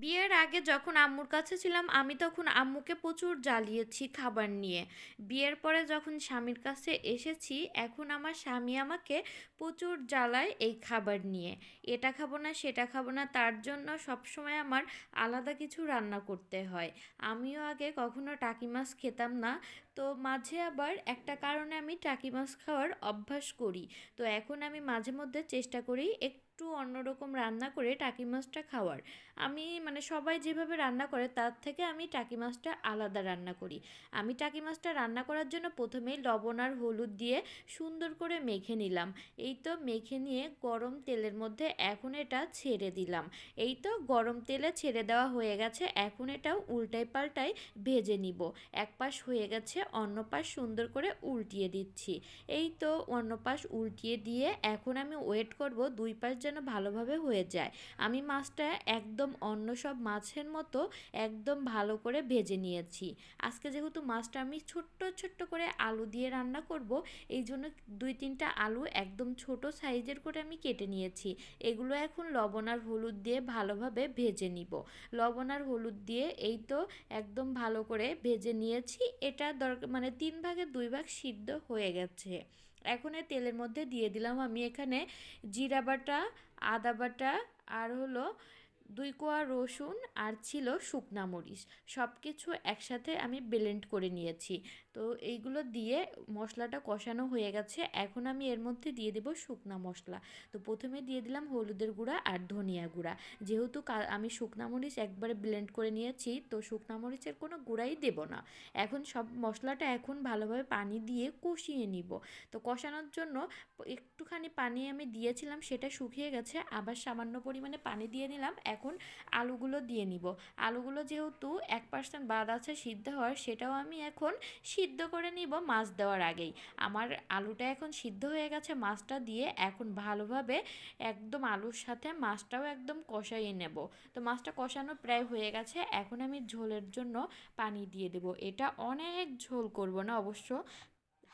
বিয়ের আগে যখন আম্মুর কাছে ছিলাম, আমি তখন আম্মুকে প্রচুর জ্বালিয়েছি খাবার নিয়ে। বিয়ের পরে যখন স্বামীর কাছে এসেছি, এখন আমার স্বামী আমাকে প্রচুর জ্বালায় এই খাবার নিয়ে। এটা খাব না, সেটা খাব না, তার জন্য সবসময় আমার আলাদা কিছু রান্না করতে হয়। আমিও আগে কখনো টাকি মাছ খেতাম না। তো মাঝে আবার একটা কারণে আমি টাকি মাছ খাওয়ার অভ্যাস করি। তো এখন আমি মাঝে মধ্যে চেষ্টা করি একটু অন্যরকম রান্না করে টাকি মাছটা খাওয়ার। আমি মানে সবাই যেভাবে রান্না করে তার থেকে আমি টাকি মাছটা আলাদা রান্না করি। আমি টাকি মাছটা রান্না করার জন্য প্রথমেই লবণ আর হলুদ দিয়ে সুন্দর করে মেখে নিলাম। এই তো মেখে নিয়ে গরম তেলের মধ্যে এখন এটা ছেড়ে দিলাম। এই তো গরম তেলে ছেড়ে দেওয়া হয়ে গেছে। এখন এটাও উল্টাই পাল্টাই ভেজে নিব। এক পাশ হয়ে গেছে, অন্য পাশ সুন্দর করে উল্টিয়ে দিচ্ছি। এই তো অন্য পাশ উল্টিয়ে দিয়ে এখন আমি ওয়েট করব দুই পাশ যেন ভালোভাবে হয়ে যায়। আমি মাছটা একদম অন্য সব মাছের মতো একদম ভালো করে ভেজে নিয়েছি। আজকে যেহেতু মাছটা আমি ছোট্ট ছোট্ট করে আলু দিয়ে রান্না করব, এই জন্য দুই তিনটা আলু একদম ছোট সাইজের করে আমি কেটে নিয়েছি। এগুলো এখন লবণ আর হলুদ দিয়ে ভালোভাবে ভেজে নিব। লবণ আর হলুদ দিয়ে এই তো একদম ভালো করে ভেজে নিয়েছি। এটা দরকার মানে তিন ভাগের দুই ভাগ সিদ্ধ হয়ে গেছে। এখন এই তেলের মধ্যে দিয়ে দিলাম আমি এখানে জিরা বাটা আদা বাটা আর হলো দুই কোয়া রসুন আর ছিল শুকনা মরিচ। সব কিছু একসাথে আমি ব্লেন্ড করে নিয়েছি। তো এইগুলো দিয়ে মশলাটা কষানো হয়ে গেছে। এখন আমি এর মধ্যে দিয়ে দেব শুকনা মশলা। তো প্রথমে দিয়ে দিলাম হলুদের গুঁড়া আর ধনিয়া গুঁড়া। যেহেতু আমি শুকনা মরিচ একবারে ব্লেন্ড করে নিয়েছি, তো শুকনা মরিচের কোনো গুঁড়াই দেব না। এখন সব মশলাটা এখন ভালোভাবে পানি দিয়ে কষিয়ে নিব। তো কষানোর জন্য একটুখানি পানি আমি দিয়েছিলাম, সেটা শুকিয়ে গেছে। আবার সামান্য পরিমাণে পানি দিয়ে নিলাম। এখন আলুগুলো দিয়ে নিব। আলুগুলো যেহেতু এক পার্সেন্ট বাদ আছে সিদ্ধ হওয়ার, সেটাও আমি এখন সিদ্ধ করে নিব মাছ দেওয়ার আগেই। আমার আলুটা এখন সিদ্ধ হয়ে গেছে মাছটা দিয়ে এখন ভালোভাবে একদম আলুর সাথে মাছটাও একদম কষাইয়ে নেব। তো মাছটা কষানো প্রায় হয়ে গেছে, এখন আমি ঝোলের জন্য পানি দিয়ে দেব। এটা অনেক ঝোল করব না, অবশ্য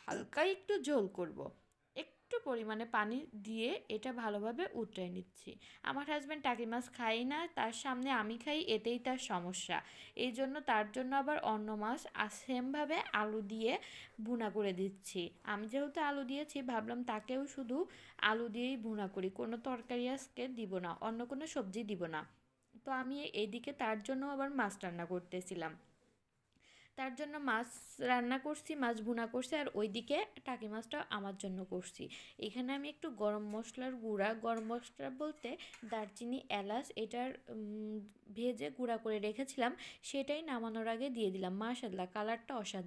হালকা একটু ঝোল করব। একটু পরিমাণে পানি দিয়ে এটা ভালোভাবে উতরে নিচ্ছি। আমার হাজব্যান্ড টাকি মাছ খাই না, তার সামনে আমি খাই, এতেই তার সমস্যা। এই জন্য তার জন্য আবার অন্য মাছ আর সেমভাবে আলু দিয়ে ভুনা করে দিচ্ছি। আমি যেহেতু আলু দিয়েছি, ভাবলাম তাকেও শুধু আলু দিয়েই ভুনা করি। কোনো তরকারি আজকে দিব না, অন্য কোনো সবজি দিব না। তো আমি এদিকে তার জন্য আবার মাছ রান্না করতেছিলাম। তার জন্য মাছ রান্না করছি, মাছ ভুনা করছি আর ওইদিকে টাকি মাছটা আমার জন্য করছি। এখানে আমি একটু গরম মশলার গুঁড়া, গরম মশলা বলতে দারচিনি, এলাচ এটার ভেজে গুঁড়া করে রেখেছিলাম, সেটাই নামানোর আগে দিয়ে দিলাম। মাশাল্লাহ কালারটা অসাধারণ।